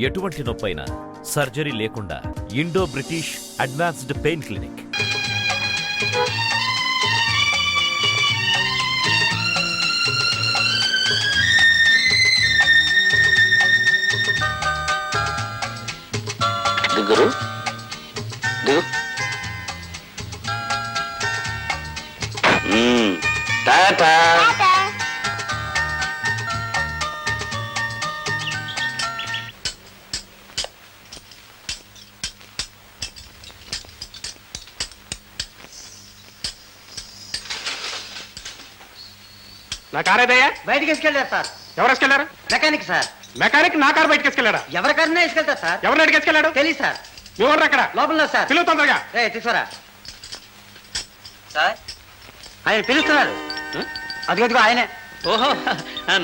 ఎటువంటి నొప్పైనా సర్జరీ లేకుండా Indo British advanced pain clinic. దిగురు. దిగు. టాటా. నా కార్ ఏదయ్యా? బయటికి వేసుకెళ్ళారు సార్. ఎవరు వేసుకెళ్ళారు మెకానిక్ సార్. మెకానిక్ నా కార్ బయటకు వేసుకెళ్ళాడా ఎవరికైనా వేసుకెళ్తారు సార్. ఎవరిని అడిగి వేసుకెళ్ళాడు తెలియదు సార్. ఎవరు అక్కడ లోపల సార్. పిలువు తొందరగా. ఏ తీసుకురా. సార్? ఆయన పిలుస్తున్నారు. అదిగదిగో ఆయనే. ఓహో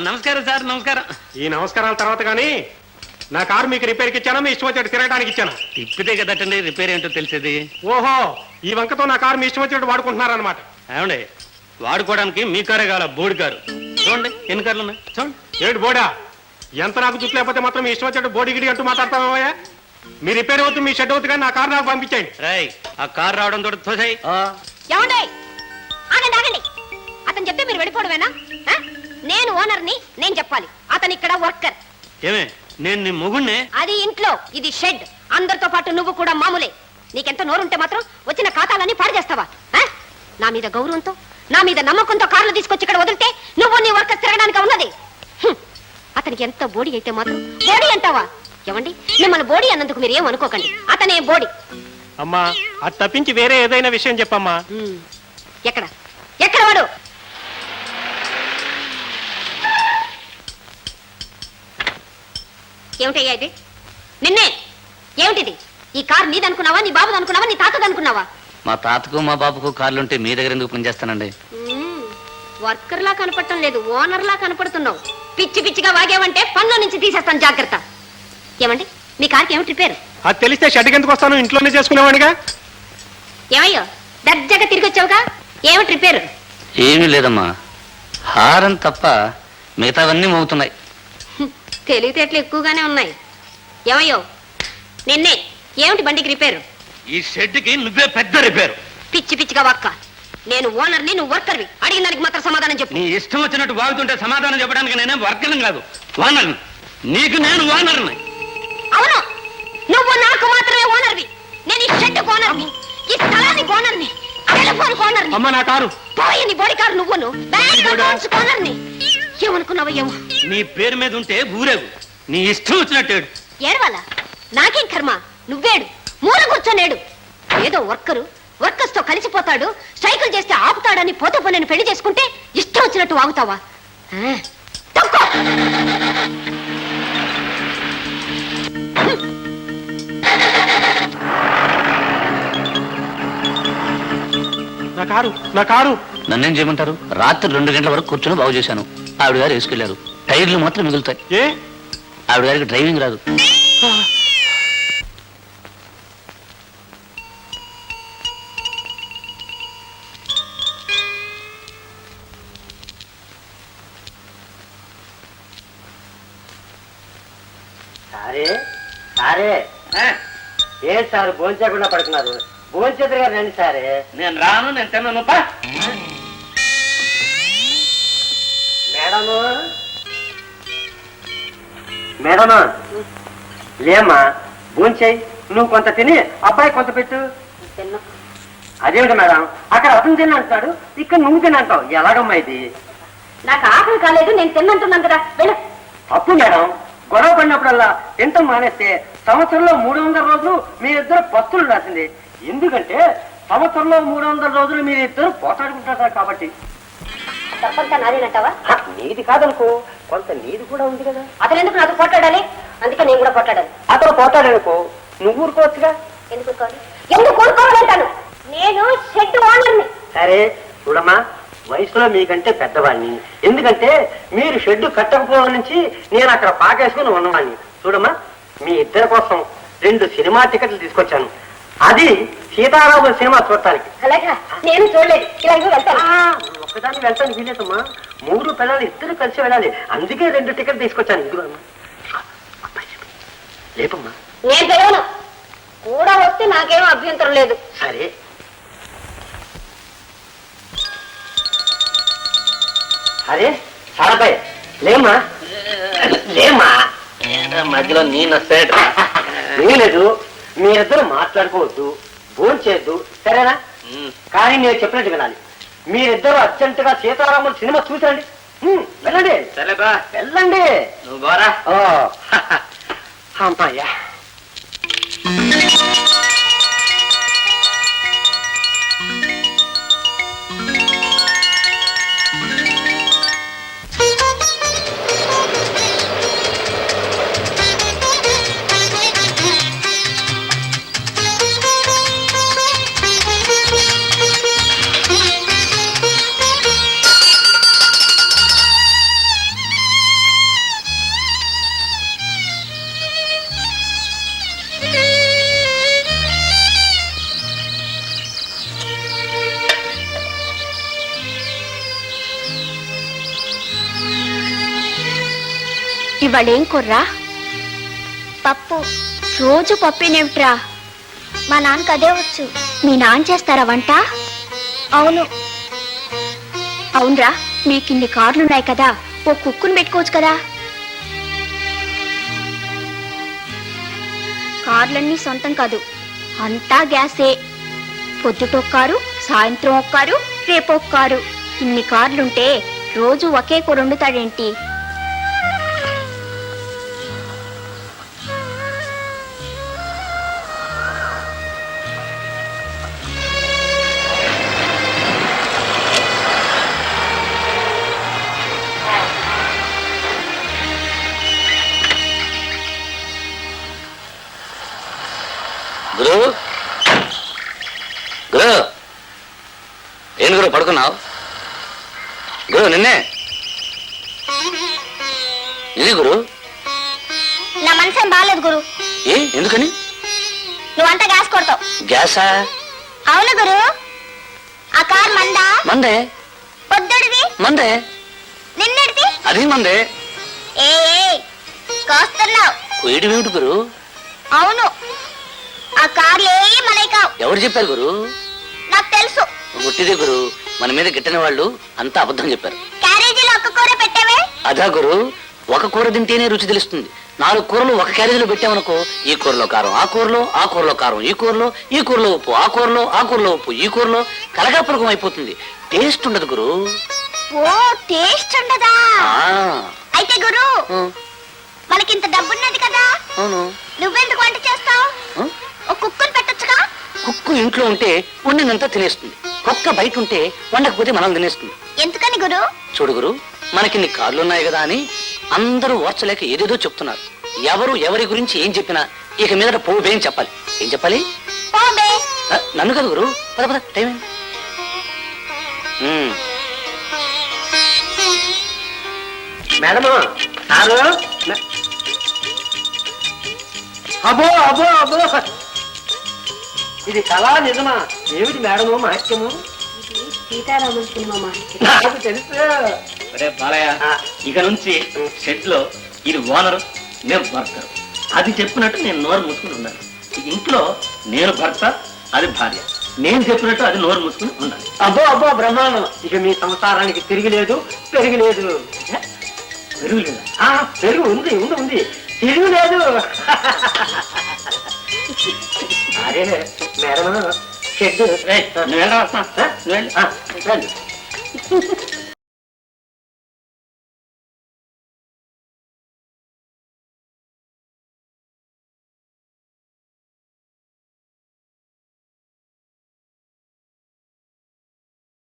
నమస్కారం సార్ నమస్కారం. ఈ నమస్కారాల తర్వాత కానీ నా కారు మీకు రిపేర్కి ఇచ్చానా? మీ ఇష్టం వచ్చేట్టు తిరగడానికి ఇచ్చాను? తిప్పితే కదటండి రిపేర్ ఏంటో తెలిసేది. ఓహో ఈ వంకతో నా కారు మీ ఇష్టం వచ్చేట్టు వాడుకుంటున్నారనమాట ఏమండి వాడుకోవడానికి మీ కారే కావాల? బోడి కారు. చూడండి ఎన్ని కార్లు ఉన్నాయి? చూడండి. ఏడు బోడా? ఎంత నాకు చుట్టూ లేకపోతే మాత్రం మీ ఇష్టం వచ్చేట్టు బోడి గిడి అంటూ మాట్లాడతామయ్యా మీ రిపేర్ అవుతుంది మీ షెడ్ అవుతుంది కానీ నా కారు నాకు పంపించండి రాయ్ ఆ కారు రావడం తోటి తోసాయి. ఏమండి? ఆగండి ఆగండి. అతను చెప్తే మీరు వెళ్ళిపోవడమేనా? ఆ? నేను ఓనర్ని నేను చెప్పాలి. అతను ఇక్కడ వర్కర్. ఏమే నేను నీ మొగుణ్ణే? అది ఇంట్లో ఇది షెడ్. అందరితో పాటు నువ్వు కూడా మామూలే. నీకెంత నోరుంటే మాత్రం వచ్చిన ఖాతాలన్నీ పాడు చేస్తావా? ఆ? నా మీద గౌరవంతో నా మీద నమ్మకంతో కార్లు తీసుకొచ్చి ఇక్కడ వదిలితే నువ్వు నీ వర్కర్ తిరగడానికి ఉన్నది. అతనికి ఎంత బోడి అయితే మాత్రం బోడి అంటావా? ఏమండి? మిమ్మల్ని బోడి అన్నందుకు మీరు ఏం అనుకోకండి. అతనే బోడి. అమ్మా అది తప్పించి వేరే ఏదైనా విషయం చెప్పమ్మా. ఎక్కడ? ఎక్కడ వాడు? ఏమిటయ్యా ఇది? నిన్నే. ఏమిటిది? ఈ కార్ నీదనుకున్నావా? నీ బాబుది అనుకున్నావా నీ తాతది అనుకున్నావా మా తాతకు మా బాబుకు కార్లుంటే మీ దగ్గర ఎందుకు పనిచేస్తానండి? మ్మ్. వర్కర్ లా కనపడటం లేదు ఓనర్ లా కనపడుతున్నావు. పిచ్చి పిచ్చిగా వాగేవంటే పనిలో నుంచి తీసేస్తాను జాగ్రత్త. ఏమండి మీ కార్కి ఏమిటి రిపేరు అది తెలిస్తే షెడ్కి ఎందుకు వస్తాను ఇంట్లోనే చేసుకునేవాడిగా. ఏమయ్యో దర్జాగా తిరిగి వచ్చావుగా? ఏమిటి రిపేరు ఏమీ లేదమ్మా. హారం తప్ప మిగతావన్నీ మోగుతున్నాయి. తెలివితేటలు ఎక్కువగానే ఉన్నాయి. ఏమయ్యో నిన్నే ఏమిటి బండికి రిపేరు? ఈ షెడ్కి నువ్వే పెద్ద రిపేరు. పిచ్చి పిచ్చిగా వాక్క నేను ఓనర్ని నువ్వు వర్కర్వి. అడిగిన దానికి మాత్రం సమాధానం చెప్పు. నీ ఇష్టం వచ్చినట్టు వాగుతుంటే సమాధానం చెప్పడానికి నేనే వర్గం కాదు. ఓనర్ని. నీకు నేను ఓనర్ని. అవును. నువ్వు నాకు మాత్రమే ఓనర్వి. నేను ఈ షెడ్ ఓనర్ని. ఈ స్థలానికి ఓనర్ని. టెలిఫోన్ ఓనర్ని. అమ్మ నా కారు. పోయి నీ బోడి కారు నువ్వును. బ్యాంక్ అకౌంట్స్ ఓనర్ని. ఏమనుకున్నావో ఏమో. నీ పేరు మీద ఉంటే ఊరేగు. నీ ఇష్టం వచ్చినట్టు ఏడు. ఏడవాలా? నాకేం కర్మ? నువ్వేడు. మూల కూర్చోనేడు. ఏదో వర్కరు వర్కర్స్తో కలిసిపోతాడు సైకిల్ చేస్తే ఆపుతాడని పోతే పని పెళ్ళి చేసుకుంటే ఇష్టం వచ్చినట్టు వాగుతావా ఆ, తప్పుకో. నా కారు నా కారు. నన్నేం చేయమంటారు? రాత్రి రెండు గంటల వరకు కూర్చొని బాగు చేశాను. ఆవిడ గారు వేసుకెళ్ళారు. టైర్లు మాత్రం మిగులుతాయి. ఏ? ఆవిడ గారికి డ్రైవింగ్ రాదు. ఏం సార్ భోంచేయకుండా పడుతున్నారు భోంచేద్దరు గారు రండి సారే. నేను రాను నేను తిన్నాను పా. మేడము. మేడమా? లేమ్మా భోంచేయి నువ్వు కొంత తిని అబ్బాయి కొంత పెట్టు. అదేమిటి మేడం? అక్కడ అతను తిని అంటాడు ఇక్కడ నువ్వు తిని అంటావు. ఎలాగమ్మా ఇది? నాకు ఆకలి కాలేదు నేను తిన్నంటున్నాను కదా వెళ్ళు. అప్పు మేడం గొడవ పడినప్పుడల్లా తింటాం మానేస్తే సంవత్సరంలో మూడు వందల రోజులు మీరిద్దరు పస్తులు రాసింది ఎందుకంటే సంవత్సరంలో మూడు వందల రోజులు మీరిద్దరు పోటాడుకుంటారు కాబట్టి. తప్పంతా నాదేనంటావా? నీది కాదనుకో. కొంత నీది కూడా ఉంది కదా. అతను ఎందుకు నాతో పోట్లాడాలి? అందుకే నేను కూడా పోట్లాడాలి. అతను పోతాడనుకో నువ్వు ఊరుకోవచ్చుగా? ఎందుకు? ఎందుకు ఊరుకోవాలంటాను నేను షెడ్ ఓనర్ని. సరే చూడమ్మా. వయసులో మీకంటే పెద్దవాడిని ఎందుకంటే మీరు షెడ్ కట్టకపోవడం నుంచి నేను అక్కడ పాకేసుకుని ఉన్నవాడిని చూడమ్మా. మీ ఇద్దరి కోసం రెండు సినిమా టికెట్లు తీసుకొచ్చాను. అది సీతారామ సినిమా చూడటానికి. అలాగా? నేను చూడలేదు. వెళ్తాను. ఆ, ఒక్కదాన్ని వెళ్తాను వీలేదమ్మా మూడు పిల్లలు ఇద్దరు కలిసి వెళ్ళాలి. అందుకే రెండు టికెట్ తీసుకొచ్చాను. ఇదిగో. లేపమ్మా. నేను కూడా వస్తే నాకేం అభ్యంతరం లేదు. సరే. అరే సారబాయ్ లేమ్మా. మధ్యలో నేను వస్తాడు లేదు మీరిద్దరు మాట్లాడుకోవద్దు ఫోన్ చేయొద్దు సరేనా కానీ నేను చెప్పినట్టు వినాలి. మీరిద్దరు అర్జెంటుగా సీతారాములు సినిమా చూసండి వెళ్ళండి. సరేబా వెళ్ళండి. నువ్వు బారా. అమ్మాయ్యా. ఇవాళేం కుర్రా? పప్పు. రోజు పప్పేనేమిట్రా? మా నాన్నకు అదే వచ్చు. మీ నాన్న చేస్తారా వంట? అవును. అవునరా మీకు ఇన్ని కార్లున్నాయి కదా ఓ కుక్కుని పెట్టుకోవచ్చు కదా? కార్లన్నీ సొంతం కాదు అంతా గ్యాసే. పొద్దుట ఒక కారు సాయంత్రం ఒక కారు రేపు ఒక కారు ఇన్ని కార్లుంటే రోజు ఒకే కూర వండుతాడేంటి? గురు? గురు? ఏం గురు పడుకున్నావు? గురు నిన్నే? ఇది గురు? నా మనసేం బాగాలేదు గురు. ఏ ఎందుకని? నువ్వంతా గ్యాస్ కొడతావు. గ్యాసా? అవును గురు. ఆ కార్ మందా? మందే? పొద్దుడిది? మందే? నిన్నటిది అది మందే. ఏ కోస్తున్నావు. వేడి గురు? అవును. ఆ కార్లు ఏ మనవి కావు ఎవరు చెప్పారు గురు? నాకు తెలుసు. గుట్టిదే గురు. మన మీద గిట్టని వాళ్ళు అంతా అబద్ధం చెప్పారు. క్యారేజీలో ఒక్క కూర పెట్టావే? అదా గురు. ఒక కూర తింటేనే రుచి తెలుస్తుంది. నాలుగు కూరలు ఒక క్యారేజీలో పెట్టామనుకో ఈ కూరలో కారం ఆ కూరలో ఆ కూరలో కారం ఈ కూరలో ఈ కూరలో ఉప్పు ఆ కూరలో ఆ కూరలో ఉప్పు ఈ కూరలో. కలగాపులకం అయిపోతుంది. టేస్ట్ ఉండదు గురు. ఓ టేస్ట్ ఉండదా? అయితే గురు మనకింత డబ్బున్నది కదా. అవును. నువ్వెందుకు వంట చేస్తావు? ఒక కుక్కను పెట్టొచ్చుగా? కుక్కు ఇంట్లో ఉంటే వండినంతా తినేస్తుంది. కుక్క బయట ఉంటే వండకపోతే మనం తినేస్తుంది. ఎందుకని గురు? చూడు గురు మనకిన్ని కార్లు ఉన్నాయి కదా అని అందరూ ఓర్చలేక ఏదేదో చెప్తున్నారు. ఎవరు ఎవరి గురించి ఏం చెప్పినా ఇక మీదట పోబే అని చెప్పాలి. ఏం చెప్పాలి? పోబే నన్ను కదా గురు పద పద టైం అయింది. ఉమ్, మేడము సారు మే- అబ్బో అబ్బో అబ్బో. ఇది కళా నిజమా? ఏమిటి మేడము మహత్యము? సినిమా నాకు తెలుసు. బాలయ్య. ఇక నుంచి షెడ్లో ఇది ఓనరు నేను వర్కర్ అది చెప్పినట్టు నేను నోరు మూసుకుని ఉన్నాను. ఇంట్లో నేను భర్త అది భార్య. నేను చెప్పినట్టు అది నోరు మూసుకుని ఉండాలి అబ్బో అబ్బో బ్రహ్మాండం. ఇక మీ సంసారానికి తిరిగి లేదు పెరిగి లేదు. పెరుగులేదా ఆ, పెరుగు ఉంది ఉంది ఉంది. తిరుగు లేదు. అరే మేడం షెడ్ నువ్వు వెళ్ళరా వస్తా? నువ్వు వెళ్ళు.